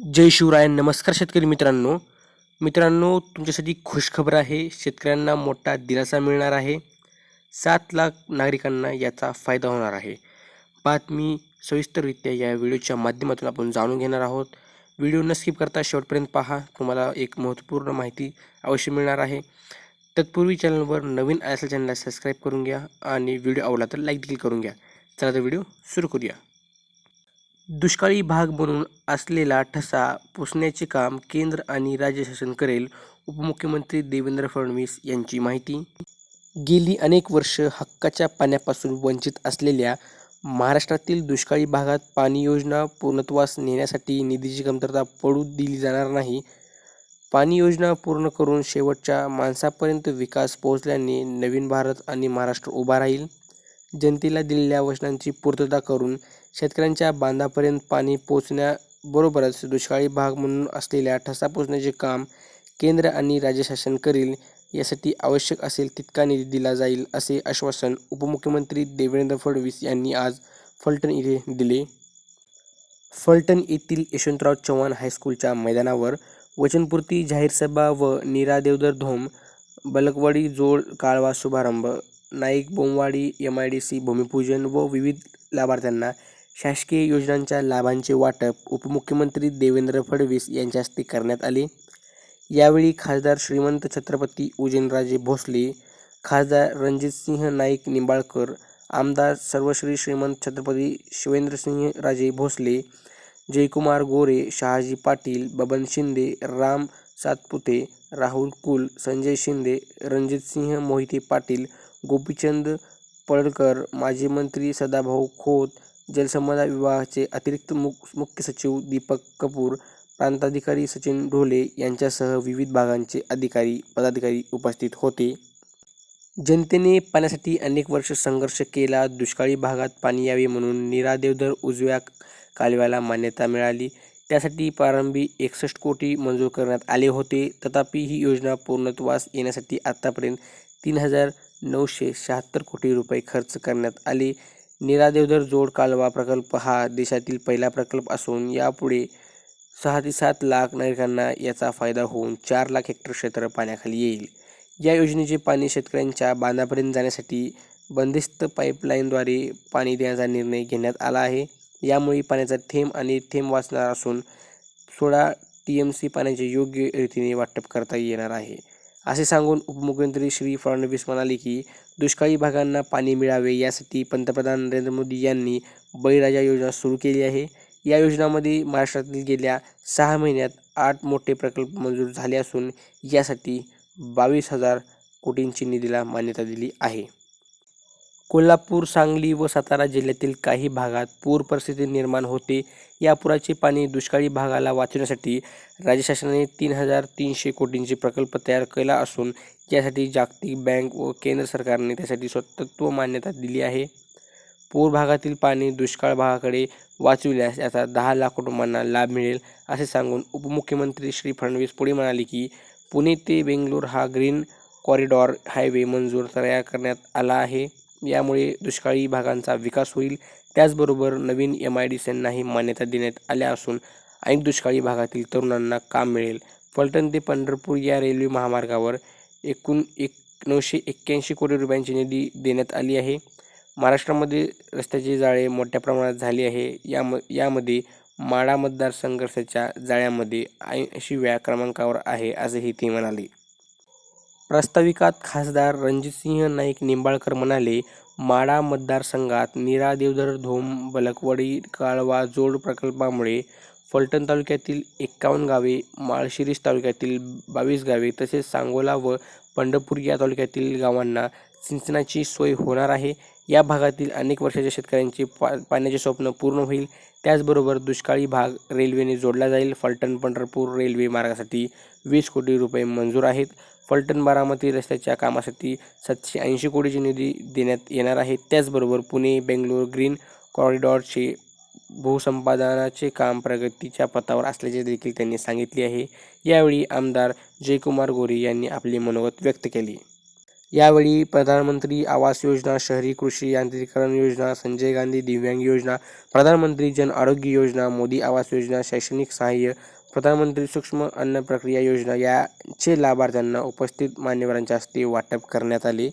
जय शिवराय नमस्कार शेतकरी मित्रांनो. मित्रांनो तुमच्यासाठी खुशखबर आहे. शेतकऱ्यांना मोठा दिलासा मिळणार आहे. सात लाख नागरिकांना याचा फायदा होणार आहे. बातमी सविस्तररित्या या व्हिडिओच्या माध्यमातून आपण जाणून घेणार आहोत. व्हिडिओ न स्किप करता शेवटपर्यंत पहा. तुम्हाला एक महत्त्वपूर्ण माहिती अवश्य मिळणार आहे. तत्पूर्वी चॅनलवर नवीन असेल चॅनलला सबस्क्राईब करून घ्या आणि व्हिडिओ आवडला तर लाईक देखील करून घ्या. चला तर व्हिडिओ सुरू करूया. दुष्काळी भाग बनून असलेला ठसा पुसण्याचे काम केंद्र आणि राज्य शासन करेल उपमुख्यमंत्री देवेंद्र फडणवीस यांची माहिती. गेली अनेक वर्ष हक्काच्या पाण्यापासून वंचित असलेल्या महाराष्ट्रातील दुष्काळी भागात पाणी योजना पूर्णत्वास नेण्यासाठी निधीची कमतरता पडू दिली जाणार नाही. पाणी योजना पूर्ण करून शेवटच्या माणसापर्यंत विकास पोहोचल्याने नवीन भारत आणि महाराष्ट्र उभा राहील. जनतेला दिलेल्या वचनांची पूर्तता करून शेतकऱ्यांच्या बांधापर्यंत पाणी पोचण्याबरोबरच दुष्काळी भाग म्हणून असलेल्या ठसा पोचण्याचे काम केंद्र आणि राज्य शासन करील यासाठी आवश्यक असेल तितका निधी दिला जाईल असे आश्वासन उपमुख्यमंत्री देवेंद्र फडणवीस यांनी आज फलटण येथे दिले. फलटण येथील यशवंतराव चव्हाण हायस्कूलच्या मैदानावर वचनपूर्ती जाहीर सभा व नीरा देवधर धोम बलकवाडी जोड काळवा शुभारंभ Naik Bomwadi M I D C भूमिपूजन व विविध लाभार्थ्यांना शासकीय योजनांच्या लाभांचे वाटप उपमुख्यमंत्री देवेंद्र फडणवीस यांच्या हस्ते करण्यात आले. यावेळी खासदार श्रीमंत छत्रपती उजयनराजे भोसले खासदार रणजितसिंह नाईक निंबाळकर आमदार सर्वश्री श्रीमंत छत्रपती शिवेंद्रसिंह राजे भोसले जयकुमार गोरे शहाजी पाटील बबन शिंदे राम सातपुते राहुल कुल संजय शिंदे रणजितसिंह मोहिते पाटील गोपीचंद पडळकर माजी मंत्री सदाभाऊ खोत जलसंपदा विभागाचे अतिरिक्त मुख मुख्य सचिव दीपक कपूर प्रांताधिकारी सचिन ढोले यांच्यासह विविध भागांचे अधिकारी पदाधिकारी उपस्थित होते. जनतेने पाण्यासाठी अनेक वर्ष संघर्ष केला. दुष्काळी भागात पाणी यावे म्हणून नीरा उजव्या कालव्याला मान्यता मिळाली. त्यासाठी प्रारंभी एकसष्ट कोटी मंजूर करण्यात आले होते. तथापि ही योजना पूर्णत्वास येण्यासाठी आतापर्यंत तीन हजार नऊशे शहात्तर कोटी रुपये खर्च करण्यात आले. नीरा जोड कालवा प्रकल्प हा देशातील पहिला प्रकल्प असून यापुढे सहा ते सात लाख नागरिकांना याचा फायदा होऊन चार लाख हेक्टर क्षेत्र पाण्याखाली येईल. या योजनेचे पाणी शेतकऱ्यांच्या बांधापर्यंत जाण्यासाठी बंदिस्त पाईपलाईनद्वारे पाणी देण्याचा निर्णय घेण्यात आला आहे. यामुळे पाण्याचा थेंब आणि थेंब वाचणार असून सोळा टी एम सी पाण्याचे योग्य रीतीने वाटप करता येणार आहे. असे सांगून उपमुख्यमंत्री श्री फडणवीस म्हणाले की दुष्काळी भागांना पाणी मिळावे यासाठी पंतप्रधान नरेंद्र मोदी यांनी बळीराजा योजना सुरू केली आहे. या योजनामध्ये महाराष्ट्रातील गेल्या सहा महिन्यात आठ मोठे प्रकल्प मंजूर झाले असून यासाठी बावीस हजार कोटींची निधीला मान्यता दिली आहे. कोल्हापूर सांगली व सातारा जिल्ह्यातील काही भागात पूर परिस्थिती निर्माण होते. या पुराचे पाणी दुष्काळी भागाला वाचवण्यासाठी राज्य शासनाने तीन हजार तीनशे कोटींचे प्रकल्प तयार केला असून यासाठी जागतिक बँक व केंद्र सरकारने त्यासाठी स्वतत्व मान्यता दिली आहे. पूर भागातील पाणी दुष्काळ भागाकडे वाचविल्यास याचा दहा लाख कुटुंबांना लाभ मिळेल असे सांगून उपमुख्यमंत्री श्री फडणवीस पुढे म्हणाले की पुणे ते बेंगलोर हा ग्रीन कॉरिडॉर हायवे मंजूर तयार करण्यात आला आहे. यामुळे दुष्काळी भागांचा विकास होईल. त्याचबरोबर नवीन एम आय डी सींनाही मान्यता देण्यात आल्या असून अनेक दुष्काळी भागातील तरुणांना काम मिळेल. फलटण ते पंढरपूर या रेल्वे महामार्गावर एकूण एक नऊशे एक्क्याऐंशी कोटी रुपयांची निधी देण्यात आली आहे. महाराष्ट्रामध्ये रस्त्याचे जाळे मोठ्या प्रमाणात झाले आहे. याम यामध्ये माडा मतदारसंघर्षाच्या जाळ्यामध्ये ऐंशीव्या क्रमांकावर आहे असेही ते म्हणाले. प्रास्ताविकात खासदार रणजितसिंह नाईक निंबाळकर म्हणाले माडा मतदारसंघात नीरा देवधर धोम बलकवडी काळवा जोड प्रकल्पामुळे फलटण तालुक्यातील एक्कावन्न गावे माळशिरीष तालुक्यातील बावीस गावे तसेच सांगोला व पंढरपूर या तालुक्यातील गावांना सिंचनाची सोय होणार आहे. या भागातील अनेक वर्षाच्या शेतकऱ्यांचे पा पाण्याचे स्वप्न पूर्ण होईल. त्याचबरोबर दुष्काळी भाग रेल्वेने जोडला जाईल. फलटण पंढरपूर रेल्वे मार्गासाठी वीस कोटी रुपये मंजूर आहेत. फलटण बारामती रस्त्याच्या कामासाठी सातशे ऐंशी कोटीची निधी देण्यात येणार आहे. त्याचबरोबर पुणे बेंगलोर ग्रीन कॉरिडॉरचे भूसंपादनाचे काम प्रगतीच्या पथावर असल्याचे देखील त्यांनी सांगितले आहे. यावेळी आमदार जयकुमार गोरे यांनी आपले मनोगत व्यक्त केले. यावेळी प्रधानमंत्री आवास योजना शहरी कृषी यांत्रिकरण योजना संजय गांधी दिव्यांग योजना प्रधानमंत्री जन आरोग्य योजना मोदी आवास योजना शैक्षणिक सहाय्य प्रधानमंत्री सूक्ष्म अन्न प्रक्रिया योजना याचे लाभार्थ्यांना उपस्थित मान्यवरांच्या हस्ते वाटप करण्यात आले.